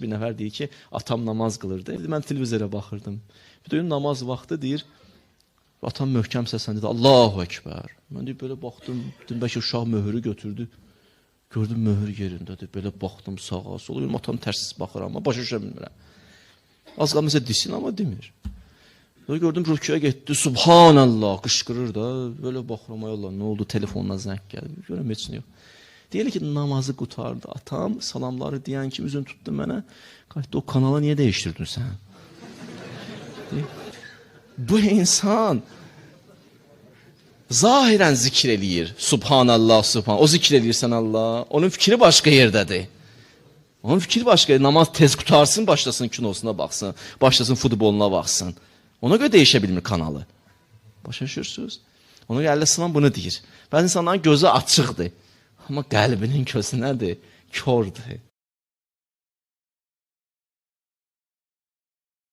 Bir nəfər deyir ki, atam namaz qılırdı. Mən televizora baxırdım. Bir də namaz vaxtı deyir, atam möhkəm səslə dedi, Allahu Ekber. Mən deyir, belə baxdım, dedim, bəlkə uşaq möhürü götürdü. Gördüm möhür yerindədir. Belə baxdım sağa, sola. Benim atam tərsiz baxır amma başa düşə bilmirəm. Az qalmışsa desin amma demir. Sonra gördüm rüküyə getdi. Subhanallah qışqırır da. Belə baxıram ay Allah, nə oldu? Telefonuna zəng gəldi. Görürəm heç nə yox. Deyir ki, namazı qutardı. Atam salamları deyən kimi üzünü tutdu mənə. Qayıtdı o kanalı niyə dəyişdirdin sən? Deyir, Bu insan zahirən zikr eləyir. Subhanallah, subhan. O zikr eləyirsən Allah. Onun fikri başqa yerdədir. Onun fikri başqa. Namaz tez qutarsın, başlasın kinosuna baxsın, başlasın futboluna baxsın. Ona görə dəyişə bilmir kanalı. Başa düşürsüz? Ona görə Əleyhisselam bunu deyir. Bəzi insanların gözü açıqdır. Amma qəlbinin gözü nədir? Kördür.